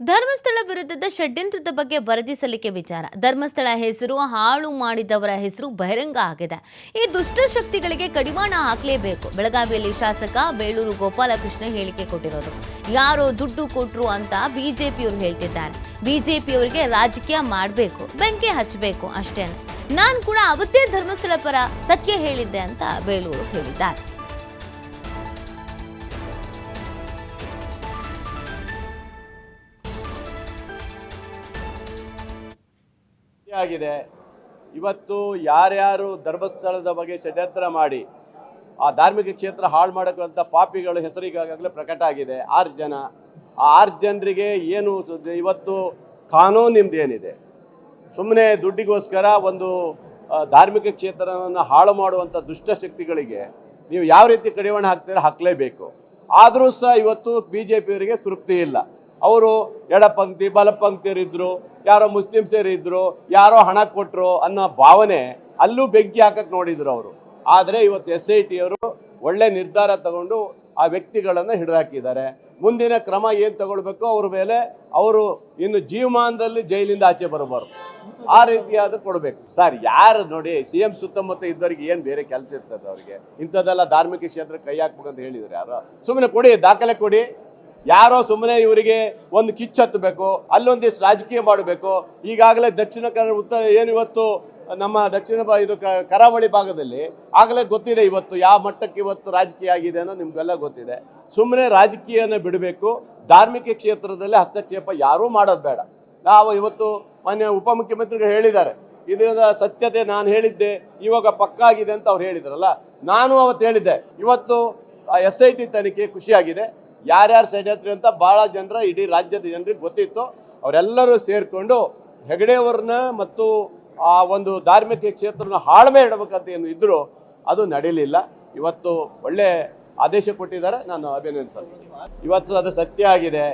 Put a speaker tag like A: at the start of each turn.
A: ಧರ್ಮಸ್ಥಳ ವಿರುದ್ಧದ ಷಡ್ಯಂತ್ರದ ಬಗ್ಗೆ ವರದಿ ಸಲ್ಲಿಕೆ ವಿಚಾರ. ಧರ್ಮಸ್ಥಳ ಹೆಸರು, ಹಾಳು ಮಾಡಿದವರ ಹೆಸರು ಬಹಿರಂಗ ಆಗಿದೆ. ಈ ದುಷ್ಟಶಕ್ತಿಗಳಿಗೆ ಕಡಿವಾಣ ಹಾಕಲೇಬೇಕು. ಬೆಳಗಾವಿಯಲ್ಲಿ ಶಾಸಕ ಬೇಳೂರು ಗೋಪಾಲಕೃಷ್ಣ ಹೇಳಿಕೆ ಕೊಟ್ಟಿರೋದು. ಯಾರೋ ದುಡ್ಡು ಕೊಟ್ಟರು ಅಂತ ಬಿಜೆಪಿಯವರು ಹೇಳ್ತಿದ್ದಾರೆ. ಬಿಜೆಪಿಯವರಿಗೆ ರಾಜಕೀಯ ಮಾಡಬೇಕು, ಬೆಂಕಿ ಹಚ್ಚಬೇಕು ಅಷ್ಟೇನೆ. ನಾನು ಕೂಡ ಅವತ್ತೇ ಧರ್ಮಸ್ಥಳ ಪರ ಸತ್ಯ ಹೇಳಿದ್ದೆ ಅಂತ ಬೇಳೂರು ಹೇಳಿದ್ದಾರೆ.
B: ಆಗಿದೆ. ಇವತ್ತು ಯಾರ್ಯಾರು ಧರ್ಮಸ್ಥಳದ ಬಗ್ಗೆ ಷಡ್ಯಂತ್ರ ಮಾಡಿ, ಆ ಧಾರ್ಮಿಕ ಕ್ಷೇತ್ರ ಹಾಳು ಮಾಡಕ್ಕಂಥ ಪಾಪಿಗಳ ಹೆಸರಿಗಾಗಲೇ ಪ್ರಕಟ ಆಗಿದೆ. ಆರು ಜನ, ಆ ಆರು ಜನರಿಗೆ ಏನು ಇವತ್ತು ಕಾನೂನು ನಿಮ್ದು ಏನಿದೆ? ಸುಮ್ಮನೆ ದುಡ್ಡಿಗೋಸ್ಕರ ಒಂದು ಧಾರ್ಮಿಕ ಕ್ಷೇತ್ರವನ್ನು ಹಾಳು ಮಾಡುವಂಥ ದುಷ್ಟಶಕ್ತಿಗಳಿಗೆ ನೀವು ಯಾವ ರೀತಿ ಕಡಿವಾಣ ಹಾಕ್ತೀರ ಹಾಕಲೇಬೇಕು. ಆದರೂ ಸಹ ಇವತ್ತು ಬಿ ಜೆ ಪಿಯವರಿಗೆ ತೃಪ್ತಿ ಇಲ್ಲ. ಅವರು ಎಡಪಂಕ್ತಿ, ಬಲಪಂಕ್ತಿಯರಿದ್ರು, ಯಾರೋ ಮುಸ್ಲಿಮ್ಸರಿದ್ರು ಯಾರೋ ಹಣ ಕೊಟ್ಟರು ಅನ್ನೋ ಭಾವನೆ ಅಲ್ಲೂ ಬೆಂಕಿ ಹಾಕಕ್ಕೆ ನೋಡಿದ್ರು ಅವರು. ಆದರೆ ಇವತ್ತು ಎಸ್ ಐ ಟಿ ಅವರು ಒಳ್ಳೆ ನಿರ್ಧಾರ ತಗೊಂಡು ಆ ವ್ಯಕ್ತಿಗಳನ್ನು ಹಿಡಿದಾಕಿದ್ದಾರೆ. ಮುಂದಿನ ಕ್ರಮ ಏನು ತಗೊಳ್ಬೇಕು ಅವ್ರ ಮೇಲೆ ಅವರು ಇನ್ನು ಜೀವಮಾನದಲ್ಲಿ ಜೈಲಿಂದ ಆಚೆ ಬರಬಾರ್ದು. ಆ ರೀತಿಯಾದ ಕೊಡಬೇಕು. ಸರ್, ಯಾರು ನೋಡಿ, ಸಿ ಎಂ ಸುತ್ತಮುತ್ತ ಇದ್ದವರಿಗೆ ಏನು ಬೇರೆ ಕೆಲಸ ಇರ್ತದೆ ಅವರಿಗೆ? ಇಂಥದ್ದೆಲ್ಲ ಧಾರ್ಮಿಕ ಕ್ಷೇತ್ರ ಕೈ ಹಾಕ್ಬೇಕಂತ ಹೇಳಿದ್ರು ಯಾರು? ಸುಮ್ಮನೆ ಕೊಡಿ, ದಾಖಲೆ ಕೊಡಿ. ಯಾರೋ ಸುಮ್ಮನೆ ಇವರಿಗೆ ಒಂದು ಕಿಚ್ಚತ್ತಬೇಕು ಅಲ್ಲೊಂದಿಷ್ಟು ರಾಜಕೀಯ ಮಾಡಬೇಕು. ಈಗಾಗಲೇ ದಕ್ಷಿಣ ಕನ್ನಡ ಉತ್ತರ ಏನು ಇವತ್ತು ನಮ್ಮ ದಕ್ಷಿಣ ಇದು ಕರಾವಳಿ ಭಾಗದಲ್ಲಿ ಆಗಲೇ ಗೊತ್ತಿದೆ ಇವತ್ತು ಯಾವ ಮಟ್ಟಕ್ಕೆ ಇವತ್ತು ರಾಜಕೀಯ ಆಗಿದೆ ಅನ್ನೋ ನಿಮಗೆಲ್ಲ ಗೊತ್ತಿದೆ. ಸುಮ್ಮನೆ ರಾಜಕೀಯನ ಬಿಡಬೇಕು, ಧಾರ್ಮಿಕ ಕ್ಷೇತ್ರದಲ್ಲಿ ಹಸ್ತಕ್ಷೇಪ ಯಾರೂ ಮಾಡೋದು ಬೇಡ. ನಾವು ಇವತ್ತು ಮಾನ್ಯ ಉಪಮುಖ್ಯಮಂತ್ರಿಗಳು ಹೇಳಿದ್ದಾರೆ, ಇದರಿಂದ ಸತ್ಯತೆ ನಾನು ಹೇಳಿದ್ದೆ, ಇವಾಗ ಪಕ್ಕ ಆಗಿದೆ ಅಂತ ಅವ್ರು ಹೇಳಿದ್ರಲ್ಲ, ನಾನು ಅವತ್ತು ಹೇಳಿದ್ದೆ. ಇವತ್ತು ಎಸ್ ಐ ಟಿ ತನಿಖೆ ಖುಷಿಯಾಗಿದೆ ಯಾರ್ಯಾರು ಹತ್ರ ಅಂತ ಭಾಳ ಜನರ ಇಡೀ ರಾಜ್ಯದ ಜನರಿಗೆ ಗೊತ್ತಿತ್ತು. ಅವರೆಲ್ಲರೂ ಸೇರಿಕೊಂಡು ಹೆಗಡೆಯವ್ರನ್ನ ಮತ್ತು ಆ ಒಂದು ಧಾರ್ಮಿಕ ಕ್ಷೇತ್ರನ ಹಾಳ್ಮೆ ಇಡಬೇಕಂತ ಏನು ಇದ್ದರೂ ಅದು ನಡೀಲಿಲ್ಲ. ಇವತ್ತು ಒಳ್ಳೆ ಆದೇಶ ಕೊಟ್ಟಿದ್ದಾರೆ. ನಾನು ಅಭಿನಂದಿಸ್ತೇನೆ. ಇವತ್ತು ಅದು ಸತ್ಯ ಆಗಿದೆ.